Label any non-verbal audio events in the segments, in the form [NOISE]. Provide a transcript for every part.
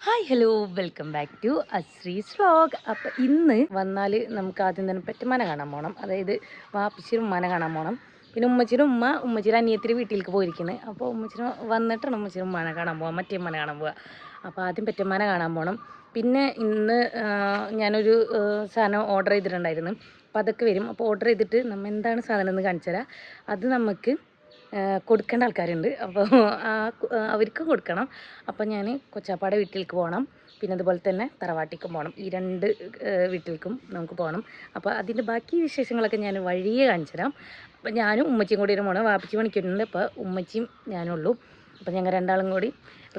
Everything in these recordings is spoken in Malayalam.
Hi hello welcome back to Ashree's vlog അപ്പോൾ ഇന്ന് വന്നാൽ നമുക്ക് ആദ്യം തന്നെ പെറ്റമ്മനെ കാണാൻ പോകണം അതായത് വാപ്പിച്ചിരും ഉമ്മനെ കാണാൻ പോകണം പിന്നെ ഉമ്മച്ചിരും ഉമ്മ ഉമ്മച്ചിരി അനിയത്തിരി വീട്ടിലേക്ക് പോയിരിക്കുന്നത് അപ്പോൾ ഉമ്മച്ചിരും വന്നിട്ടാണ് ഉമ്മച്ചിരും ഉമ്മനെ കാണാൻ പോകാം മറ്റേ ഉമ്മനെ കാണാൻ പോവുക അപ്പോൾ ആദ്യം പെറ്റമ്മനെ കാണാൻ പോകണം പിന്നെ ഇന്ന് ഞാനൊരു സാധനം ഓർഡർ ചെയ്തിട്ടുണ്ടായിരുന്നു. അപ്പോൾ അതൊക്കെ വരും. അപ്പോൾ ഓർഡർ ചെയ്തിട്ട് നമ്മൾ എന്താണ് സാധനം എന്ന് കാണിച്ചു തരാം അത് നമുക്ക് കൊടുക്കേണ്ട ആൾക്കാരുണ്ട്. അപ്പോൾ അവർക്ക് കൊടുക്കണം. അപ്പോൾ ഞാൻ കൊച്ചാപ്പാടെ വീട്ടിലേക്ക് പോകണം പിന്നെ അതുപോലെ തന്നെ തറവാട്ടിക്കും പോകണം ഈ രണ്ട് വീട്ടിലേക്കും നമുക്ക് പോകണം അപ്പോൾ അതിന്റെ ബാക്കി വിശേഷങ്ങളൊക്കെ ഞാൻ വഴിയെ കാണിച്ചു തരാം. അപ്പോൾ ഞാനും ഉമ്മച്ചിയും കൂടി പോകണം വാപ്പിച്ച് പണിക്കുന്നുണ്ട് അപ്പോൾ ഉമ്മച്ചിയും ഞാനുള്ളൂ. അപ്പോൾ ഞങ്ങൾ രണ്ടാളും കൂടി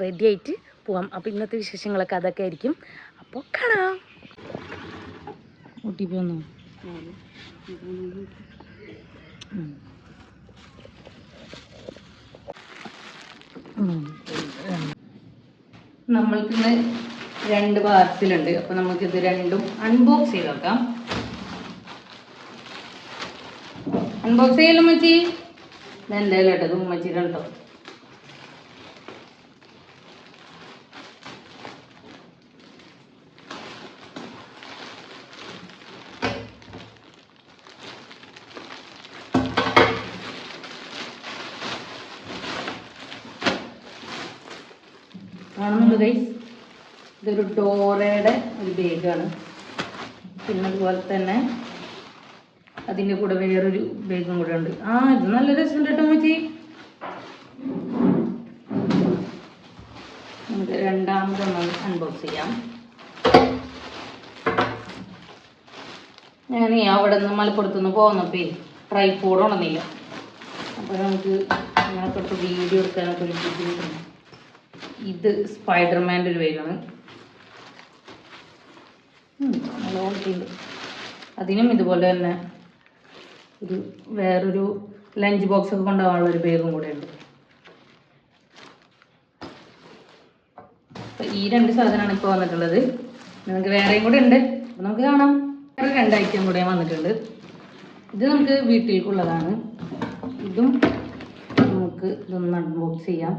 റെഡി ആയിട്ട് പോവാം. അപ്പോൾ ഇന്നത്തെ വിശേഷങ്ങളൊക്കെ അതൊക്കെ ആയിരിക്കും. അപ്പോൾ കാണാം. ഊട്ടി ടി പി ഒന്നോ ഉം. നമ്മൾക്ക് ഇന്ന് രണ്ട് പാർസലുണ്ട് അപ്പൊ നമുക്ക് ഇത് രണ്ടും അൺബോക്സ് ചെയ്ത് നോക്കാം അൺബോക്സ് ചെയ്യല്ലോ മച്ചി ഇതെന്റെ കേട്ടോ ഇത് കേട്ടോ കാണുന്നുണ്ട് ഗൈസ് ഇതൊരു ഡോറയുടെ ഒരു ബാഗാണ്. പിന്നെ അതുപോലെ തന്നെ അതിന്റെ കൂടെ വേറൊരു ബാഗും കൂടെ ഉണ്ട്. ആ ഇത് നല്ല രസമുണ്ട് കേട്ടോ മച്ചി നമുക്ക് അൺബോക്സ് ചെയ്യാം. ഞാൻ അവിടെ നിന്ന് മലപ്പുറത്ത് നിന്ന് പോകുന്നപ്പോ ട്രൈപോഡ് ഉണന്നില്ല അപ്പോൾ നമുക്ക് അടുത്ത് വീഡിയോ എടുക്കാനൊക്കെ ഒരു ബുദ്ധിമുട്ടുണ്ട്. ഇത് സ്പൈഡർമാന്റെ ഒരു ക്വാളിറ്റിയുണ്ട്. അതിനും ഇതുപോലെ തന്നെ ഒരു വേറൊരു ലഞ്ച് ബോക്സ് ഒക്കെ കൊണ്ടുപോകാനുള്ള ഒരു ബാഗും കൂടെ ഉണ്ട്. അപ്പൊ ഈ രണ്ട് സാധനമാണ് ഇപ്പോൾ വന്നിട്ടുള്ളത്. നമുക്ക് വേറെയും കൂടെ ഉണ്ട്. നമുക്ക് കാണാം. വേറെ രണ്ട് ഐറ്റം കൂടെ വന്നിട്ടുണ്ട്. ഇത് നമുക്ക് വീട്ടിലേക്കുള്ളതാണ് ഇതും നമുക്ക് ഇതൊന്ന് അൺബോക്സ് ചെയ്യാം.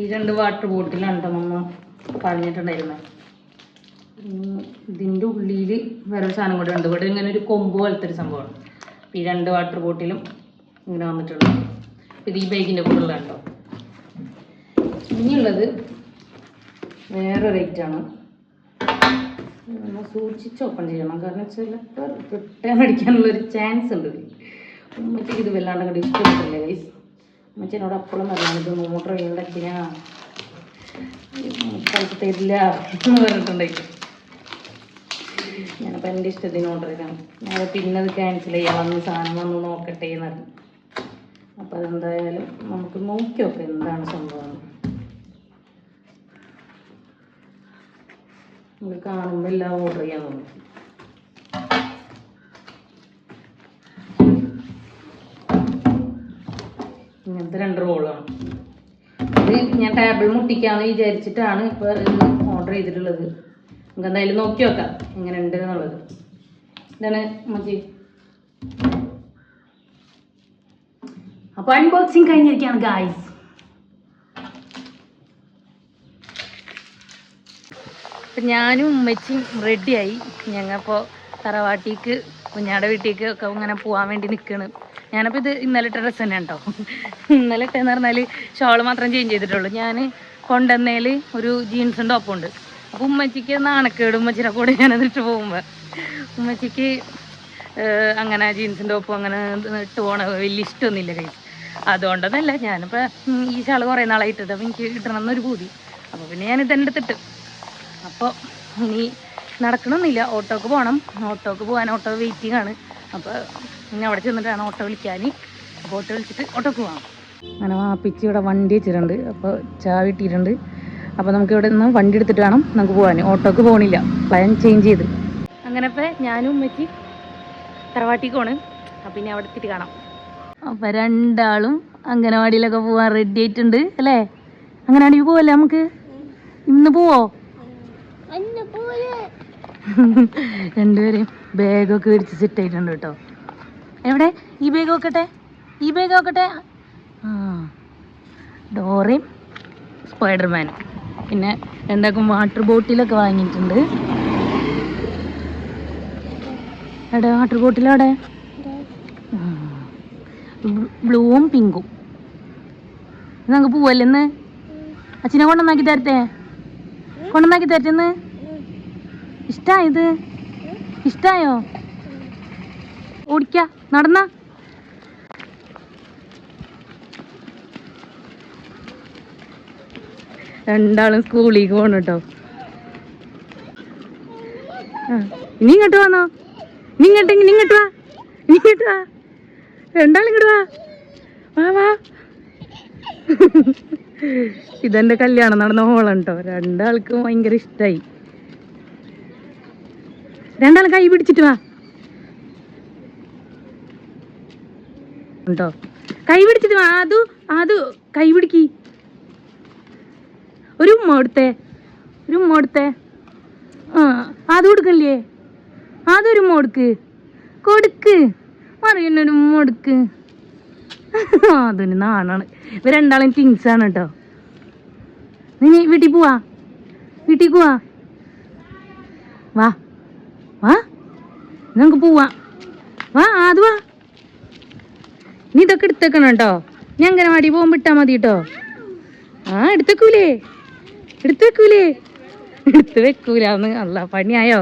ഈ രണ്ട് വാട്ടർ ബോട്ടിലാണ് കേട്ടോ നമ്മൾ പറഞ്ഞിട്ടുണ്ടായിരുന്നത് ഇതിന്റെ ഉള്ളിൽ വേറൊരു സാധനം കൂടെ ഉണ്ട്. ഇവിടെ ഇങ്ങനെ ഒരു കൊമ്പ് പോലത്തെ ഒരു സംഭവമാണ് ഈ രണ്ട് വാട്ടർ ബോട്ടിലും ഇങ്ങനെ വന്നിട്ടുണ്ട്. ഇത് ഈ ബൈക്കിന്റെ കൂടെ ഉള്ള കേട്ടോ ഇനിയുള്ളത് വേറൊരു ഐറ്റാണ് നമ്മൾ സൂക്ഷിച്ച് ഓപ്പൺ ചെയ്യണം. കാരണം ചിലപ്പോൾ റിട്ടേൺ അടിക്കാനുള്ളൊരു ചാൻസ് ഉണ്ട്. ഉമ്മച്ചക്ക് ഇത് വല്ലാണ്ട് അങ്ങോട്ട് ഇഷ്ടപ്പെട്ടില്ല ഉമ്മച്ചനോട് അപ്പോഴും പറഞ്ഞു ഇത് ഓർഡർ ചെയ്യണ്ടക്കിനാ പൈസ തരില്ല. എന്ന് പറഞ്ഞിട്ടുണ്ടായി ഞാനപ്പോൾ എന്റെ ഇഷ്ടത്തിന് ഓർഡർ ചെയ്താണ് ഞാൻ പിന്നെ അത് ക്യാൻസൽ ചെയ്യാം വന്ന് സാധനം വന്ന് നോക്കട്ടെ എന്ന് പറഞ്ഞു. അപ്പോൾ അതെന്തായാലും നമുക്ക് നോക്കി നോക്കാം എന്താണ് സംഭവം നമുക്ക് കാണുമ്പോൾ എല്ലാം ഓർഡർ ചെയ്യാൻ തോന്നും ഇങ്ങനത്തെ രണ്ട് റോളാണ് ഇത് ഞാൻ ടേബിൾ മുട്ടിക്കാന്ന് വിചാരിച്ചിട്ടാണ് ഇപ്പോൾ ഇത് ഓർഡർ ചെയ്തിട്ടുള്ളത്. നമുക്ക് എന്തായാലും നോക്കി നോക്കാം എങ്ങനെ ഉണ്ട് എന്നുള്ളത്. ഇതാണ് മതി. അപ്പോൾ അൺബോക്സിങ് കഴിഞ്ഞിരിക്കുകയാണ് ഗായ്സ് അപ്പം ഞാനും ഉമ്മച്ചും റെഡിയായി ഞങ്ങളിപ്പോൾ തറവാട്ടിക്ക് കുഞ്ഞാടെ വീട്ടിലേക്ക് ഒക്കെ ഇങ്ങനെ പോകാൻ വേണ്ടി നിൽക്കുകയാണ് ഞാനപ്പോൾ ഇത് ഇന്നലെ ഇട്ട ഡ്രസ്സ് തന്നെ കേട്ടോ ഇന്നലെ ഇട്ടെന്ന് പറഞ്ഞാൽ ഷോൾ മാത്രം ചേഞ്ച് ചെയ്തിട്ടുള്ളൂ. ഞാൻ കൊണ്ടുവന്നതിൽ ഒരു ജീൻസും ടോപ്പും ഉണ്ട്. അപ്പോൾ ഉമ്മച്ചിക്ക് നാണക്കേട് ഉമ്മച്ചിയുടെ കൂടെ ഞാനത് ഇട്ട് പോകുമ്പോൾ ഉമ്മച്ചിക്ക് അങ്ങനെ ജീൻസും ടോപ്പും അങ്ങനെ ഇട്ട് പോകണ വലിയ ഇഷ്ടമൊന്നുമില്ല കൈ അതുകൊണ്ടൊന്നല്ല ഞാനിപ്പോൾ ഈ ഷാൾ കുറേ നാളായിട്ടത് അപ്പോൾ എനിക്ക് കിട്ടണം എന്നൊരു പൂതി. അപ്പോൾ പിന്നെ ഞാൻ ഇതെന്റെ അടുത്തിട്ട് അപ്പോൾ ഇനി നടക്കണമെന്നില്ല ഓട്ടോക്ക് പോകണം ഓട്ടോക്ക് പോകാൻ ഓട്ടോ വെയിറ്റിംഗ് ആണ്. അപ്പോൾ ഇനി അവിടെ ചെന്നിട്ടാണ് ഓട്ടോ വിളിക്കാൻ അപ്പോൾ ഓട്ടോ വിളിച്ചിട്ട് ഓട്ടോ പോകാം അങ്ങനെ വാപ്പിച്ച് ഇവിടെ വണ്ടി വെച്ചിട്ടുണ്ട്. അപ്പോൾ ചാവിട്ടിട്ടുണ്ട്. അപ്പോൾ നമുക്ക് ഇവിടെ നിന്ന് വണ്ടി എടുത്തിട്ട് വേണം നമുക്ക് പോകാൻ ഓട്ടോക്ക് പോകണില്ല പ്ലാൻ ചേഞ്ച് ചെയ്ത്. അങ്ങനെ ഇപ്പോൾ ഞാനും ഉമ്മയ്ക്ക് തറവാട്ടിക്ക് പോണ്. അപ്പം ഇനി അവിടെ എത്തിയിട്ട് കാണാം. അപ്പം രണ്ടാളും അംഗനവാടിയിലൊക്കെ പോകാൻ റെഡി ആയിട്ടുണ്ട് അല്ലേ? അംഗനവാടിക്ക് പോവല്ലേ നമുക്ക്? ഇന്ന് പോവോ? [LAUGHS] രണ്ടുപേരെയും ബാഗൊക്കെ മേടിച്ച് സെറ്റ് ആയിട്ടുണ്ട് കേട്ടോ. എവിടെ? ഈ ബാഗ് നോക്കട്ടെ ഈ ബാഗ് നോക്കട്ടെ ആ. ഡോറയും സ്പൈഡർമാനും പിന്നെ രണ്ടാക്കും വാട്ടർ ബോട്ടിലൊക്കെ വാങ്ങിയിട്ടുണ്ട്. എവിടെ? വാട്ടർ ബോട്ടിലവിടെ ബ്ലൂവും പിങ്കും. നമുക്ക് പോവല്ലേ ഇന്ന്? അച്ഛനെ കൊണ്ടുവന്നാക്കി തരട്ടെ? കൊണ്ടുവന്നാക്കി തരട്ടെ ഇന്ന്? ഇഷ്ടായത് ഇഷ്ടായോ? ഓടിക്ക. നടന്ന. രണ്ടാളും സ്കൂളിലേക്ക് പോണു കേട്ടോ. ഇനി ഇങ്ങോട്ട് വന്നോ നീ ഇങ്ങോട്ട് ഇനി ഇങ്ങോട്ട് വാ. നീ ഇങ്ങോട്ട് വാ. രണ്ടാളും ഇങ്ങോട്ട് വാ. വാ ഇതെന്റെ കല്യാണം നടന്ന ഹോളാണ് കേട്ടോ. രണ്ടാൾക്കും ഭയങ്കര ഇഷ്ടായി. രണ്ടാളും കൈ പിടിച്ചിട്ട് വാ. ഉണ്ടോ? കൈ അത് അതു അത് കൈ പിടിക്കി ഒരു ഉമ്മ കൊടുത്തേ. ഒരു ഉമ്മ കൊടുത്തേ. ആ അത് കൊടുക്കല്ലേ അതൊരു ഉമ്മ കൊടുക്ക്. കൊടുക്ക്. പറയുന്നൊരു ഉമ്മ കൊടുക്ക്. അതൊരു നാണാണ്. ഇവർ രണ്ടാളും ടിങ്സ് ആണ് കേട്ടോ. നീ വീട്ടിൽ പോവാ. വീട്ടിൽ പോവാ. വാ. വാ. നമുക്ക് പോവാ. വാ അത് വാ. നീ ഇതൊക്കെ എടുത്തേക്കണം കേട്ടോ ഞാൻ അങ്ങനെ മടി പോകുമ്പോൾ ഇട്ടാ മതി കേട്ടോ ആ എടുത്തേക്കൂലേ? എടുത്തു വെക്കൂലേ എടുത്ത് വെക്കൂലെന്ന്. അല്ല പണിയായോ?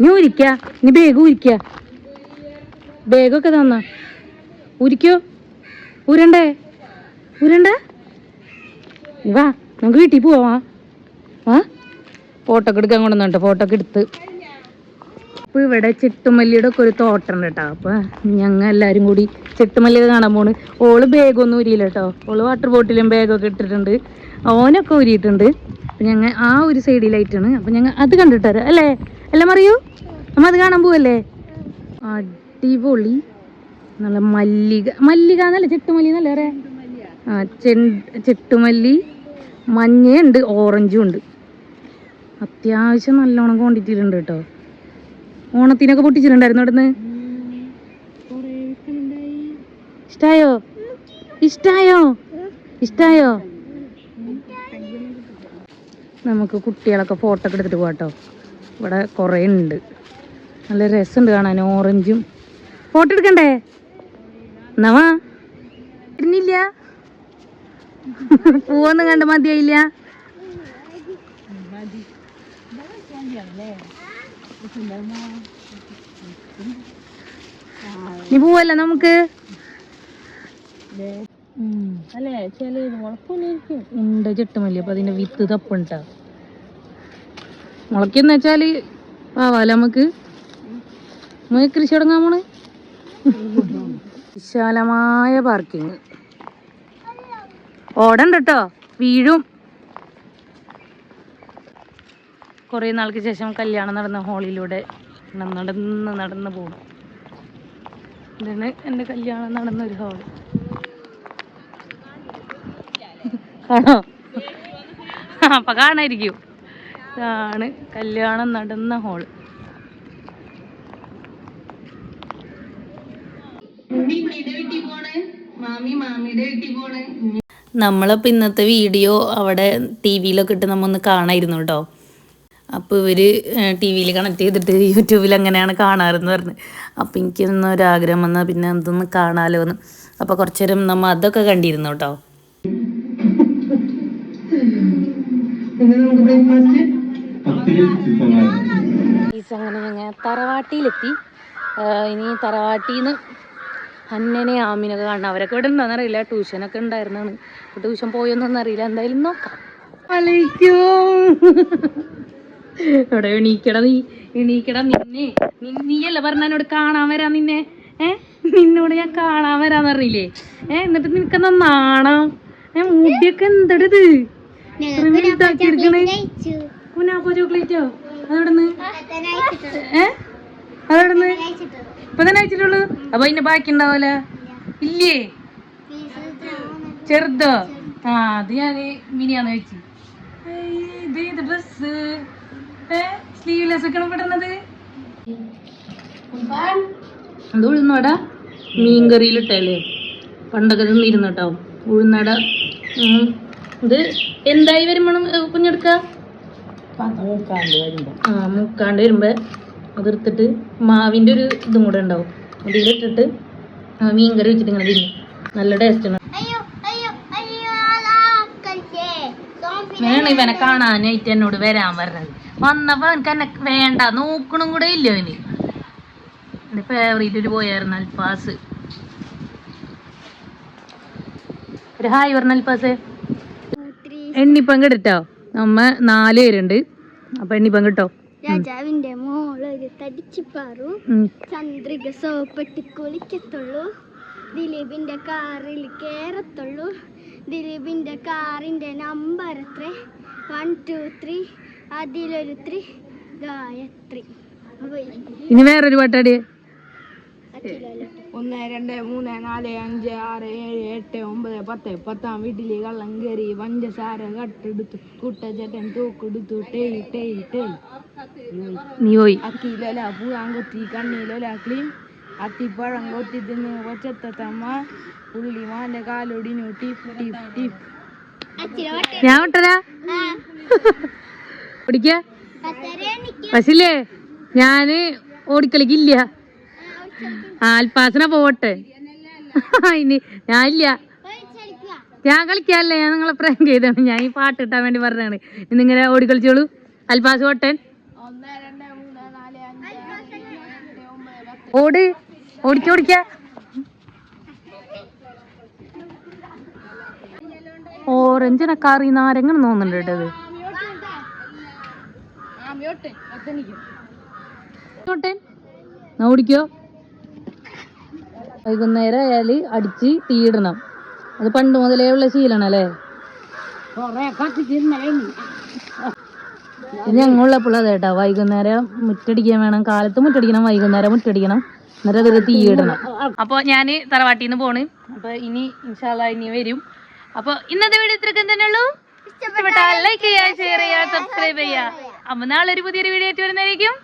നീ ഉരിക്ക നീ ബേഗ് ഉരിക്ക ബേഗൊക്കെ തന്ന. ഉരിക്കോ ഉരണ്ടേ ഊരണ്ടേ? വാ. നമുക്ക് വീട്ടിൽ പോവാ. ആ? ഫോട്ടോ ഒക്കെ എടുക്കാൻ കൊണ്ടുവന്നിട്ട് ഫോട്ടോ ഒക്കെ എടുത്ത്. അപ്പോൾ ഇവിടെ ചെട്ടുമല്ലിയുടെ ഒക്കെ ഒരു തോട്ടുണ്ട് കേട്ടോ. അപ്പോൾ ഞങ്ങൾ എല്ലാവരും കൂടി ചെട്ടുമല്ലി കാണാൻ പോണ്. ഓൾ ബാഗൊന്നും ഉരിയില്ല കേട്ടോ. ഓൾ വാട്ടർ ബോട്ടിലും ബാഗൊക്കെ ഇട്ടിട്ടുണ്ട്. ഓനൊക്കെ ഉരിയിട്ടുണ്ട് അപ്പം ഞങ്ങൾ ആ ഒരു സൈഡിലായിട്ടാണ് അപ്പം ഞങ്ങൾ അത് കണ്ടിട്ടാറ് അല്ലേ? എല്ലാം മറിയൂ? നമ്മ അത് കാണാൻ പോവല്ലേ? അടിപൊളി. നല്ല മല്ലിക മല്ലിക എന്നല്ല ചെട്ടുമല്ലി എന്നല്ലേ അറേ ആ ചെട്ടുമല്ലി മഞ്ഞയുണ്ട് ഓറഞ്ചും ഉണ്ട്. അത്യാവശ്യം നല്ലോണം ക്വാണ്ടിറ്റിയിലുണ്ട് കേട്ടോ. ഓണത്തിനൊക്കെ പൊട്ടിച്ചിട്ടുണ്ടായിരുന്നു അവിടുന്ന്. ഇഷ്ടായോ? ഇഷ്ടായോ? ഇഷ്ടായോ? നമുക്ക് കുട്ടികളൊക്കെ ഫോട്ടോ ഒക്കെ എടുത്തിട്ട് പോകാട്ടോ ഇവിടെ കുറേ ഉണ്ട്. നല്ല രസമുണ്ട് കാണാൻ ഓറഞ്ചും. ഫോട്ടോ എടുക്കണ്ടേ? എന്നാ വാ. ഇരുന്നില്ല പൂവൊന്നും കണ്ട് മതിയായില്ല? നീ പോവല്ല നമുക്ക് ഉണ്ട് ചെട്ടുമല്ലി. അപ്പൊ അതിന്റെ വിത്ത് തപ്പുണ്ടാ. മുളക്കെന്ന് വെച്ചാൽ ആവാല നമുക്ക്? നമുക്ക് കൃഷി തുടങ്ങാൻ പോണ് വിശാലമായ പാർക്കിങ് ഓടണ്ട കേട്ടോ വീഴും. കുറേ നാൾക്ക് ശേഷം കല്യാണം നടന്ന ഹോളിലൂടെ നടന്ന് നടന്ന് പോകും ഇതാണ് എന്റെ കല്യാണം നടന്ന ഒരു ഹോൾ കാണോ അപ്പൊ കാണായിരിക്കും. ഇതാണ് കല്യാണം നടന്ന ഹോൾ നമ്മളപ്പോൾ ഇന്നത്തെ വീഡിയോ അവിടെ ടി വിയിലൊക്കെ ഇട്ട് നമ്മൊന്ന് കാണായിരുന്നു കേട്ടോ. അപ്പോൾ ഇവർ ടി വിയിൽ കണക്ട് ചെയ്തിട്ട് യൂട്യൂബിൽ അങ്ങനെയാണ് കാണാറെന്ന് പറഞ്ഞ്. അപ്പോൾ എനിക്കൊന്നും ഒരാഗ്രഹം വന്നാൽ പിന്നെ എന്തൊന്ന് കാണാലോ എന്ന് അപ്പോൾ കുറച്ച് നേരം നമ്മൾ അതൊക്കെ കണ്ടിരുന്നു കേട്ടോ ഈസ് അങ്ങനെ ഞങ്ങൾ തറവാട്ടിയിലെത്തി. ഇനി തറവാട്ടിൽ നിന്ന് അന്നനെ ആമിനൊക്കെ കാണണം. അവരൊക്കെ ഇവിടെ ഉണ്ടോന്ന് അറിയില്ല. ട്യൂഷനൊക്കെ ഉണ്ടായിരുന്നാണ്. ട്യൂഷൻ പോയൊന്നും അറിയില്ല. എന്തായാലും നോക്കാം. ഇവിടെ എണീക്കട നീ? എണീക്കട നിന്നെ. നിന്നീയല്ല നീയല്ല പറഞ്ഞ എന്നോട് കാണാൻ വരാ നിന്നെ? ഏ? നിന്നോട് ഞാൻ കാണാൻ വരാന്ന് അറിയില്ലേ ഏ എന്നിട്ട് നിനക്ക് നാണം? ഏ മുടിയൊക്കെ എന്തടത് കുനാപ്പോ ചോക്ലേറ്റോ അതെവിടുന്ന്? ഏ? അതെവിടുന്ന്? ഇപ്പൊ തന്നെ അയച്ചിട്ടുള്ളൂ? അപ്പൊ അതിന്റെ ബാക്കി ഉണ്ടാവൂല? ഇല്ലേ. ചെറുതോ? ആ അത് ഞാൻ മിനിയാന്ന് വെച്ചു ഇത് ഡ്രസ് സ്ലീവ്ലെസ് ഒക്കെ പെടുന്നത് അത് ഉഴുന്നട മീൻകറിയിലിട്ടല്ലേ പണ്ടൊക്കെ തിന്നിരുന്നു കേട്ടോ ഉഴുന്നട. ഇത് എന്തായി വരുമ്പോഴും കുഞ്ഞെടുക്ക? ആ മുക്കാണ്ട് വരുമ്പോ അതെടുത്തിട്ട് മാവിന്റെ ഒരു ഇതും കൂടെ ഉണ്ടാവും. അതിലിട്ടിട്ട് മീൻ മീൻകറി വെച്ചിട്ട് ഇങ്ങനെ തിന്നു. നല്ല ടേസ്റ്റ് ആണ്. വേണം ഇവനെ കാണാനായിട്ട് എന്നോട് വരാൻ പറഞ്ഞത്. വന്നപ്പോ എനിക്ക് എന്നെ വേണ്ട നോക്കണം കൂടെ ഇല്ല ഇനി എന്റെ ഫേവറേറ്റ് പോയായിരുന്നു അൽഫാസ്. ഒരു ഹായ് പറഞ്ഞ അൽഫാസ്. എണ്ണി പങ്കിടട്ടോ നമ്മ നാല് പേരുണ്ട്. അപ്പൊ എണ്ണി പങ്കിട്ടോ രാജാവിന്റെ മോളൊരു പാറും. ചന്ദ്രിക സോപ്പിട്ട് കുളിക്കത്തുള്ളൂ. ദിലീപിന്റെ കാറിൽ കേറത്തുള്ളൂ. ദിലീപിന്റെ കാറിന്റെ നമ്പർ എത്ര വൺ ടു ത്രീ ഗായത്രി. ഇനി വേറൊരു പാട്ടാടി. ഒന്ന് രണ്ട് മൂന്ന് നാല് അഞ്ച് ആറ് ഏഴ് എട്ട് ഒമ്പത് പത്ത് പത്താം വീട്ടിൽ കള്ളം കയറി പഞ്ചസാര കട്ടെടുത്തു. കുട്ടച്ചട്ടൻ തൂക്കെടുത്തു. ടേയ് ടേയ് ടേയ്. നീ പോയി. അക്കിയിലൊല പൂവാൻ കൊത്തി കണ്ണിയിലൊല ക്ലീൻ. അത്തിപ്പഴം കൊത്തി തിന്ന് ഒച്ചത്തമ്മ പുള്ളിമാന്റെ കാലൊടിഞ്ഞു. Tip tip tip. ഞാൻ വിട്ടരാ ഓടിക്ക പക്ഷില്ലേ ഞാൻ ഓടിക്കളിക്കില്ല ആൽപാസന പോട്ടെ [LAUGHS] ഇനി ഞാനില്ല ഞാൻ കളിക്കാല്ലേ ഞാൻ നിങ്ങളെ പ്രാങ്ക് ചെയ്താണ് ഞാൻ ഈ പാട്ട് കിട്ടാൻ വേണ്ടി പറഞ്ഞാണ് ഇന്നിങ്ങനെ ഓടിക്കളിച്ചോളൂ. അൽപാസ് പോട്ടെ ഒന്ന് ഓടിക്ക ഓടിക്ക. ഓട് ഓറഞ്ചിനെ കറി നാരങ്ങനെ തോന്നുന്നുണ്ട് കേട്ടത് ആമിയോട്ടെ പത്തനിക്കും ഓട്ടെ എന്നാ ഓടിക്കോ വൈകുന്നേരം അയാൾ അടിച്ച് തീയിടണം അത് പണ്ട് മുതലേ ഉള്ള ശീലാണ് അല്ലേ കൊറേ കത്തിച്ചിരുന്നേ ഇത് ഞങ്ങളുള്ളപ്പോൾ അതെ കേട്ടോ. വൈകുന്നേരം മുറ്റടിക്കാൻ വേണം. കാലത്ത് മുറ്റടിക്കണം വൈകുന്നേരം മുറ്റടിക്കണം. എന്നിട്ട് അതൊരു തീയിടണം അപ്പോൾ ഞാൻ തറവാട്ടിൽ നിന്ന് പോണ്. അപ്പോൾ ഇനി ഇൻഷാല്ല ഇനി വരും. അപ്പോൾ ഇന്നത്തെ വീഡിയോ ഇത്രക്കും തന്നെ ഉള്ളൂ. ഇഷ്ടപ്പെട്ടാൽ ലൈക്ക് ചെയ്യുക ഷെയർ ചെയ്യുക സബ്സ്ക്രൈബ് ചെയ്യുക. അപ്പോൾ നാളെ ഒരു പുതിയൊരു വീഡിയോ ആയിട്ട് വരുന്നതായിരിക്കും.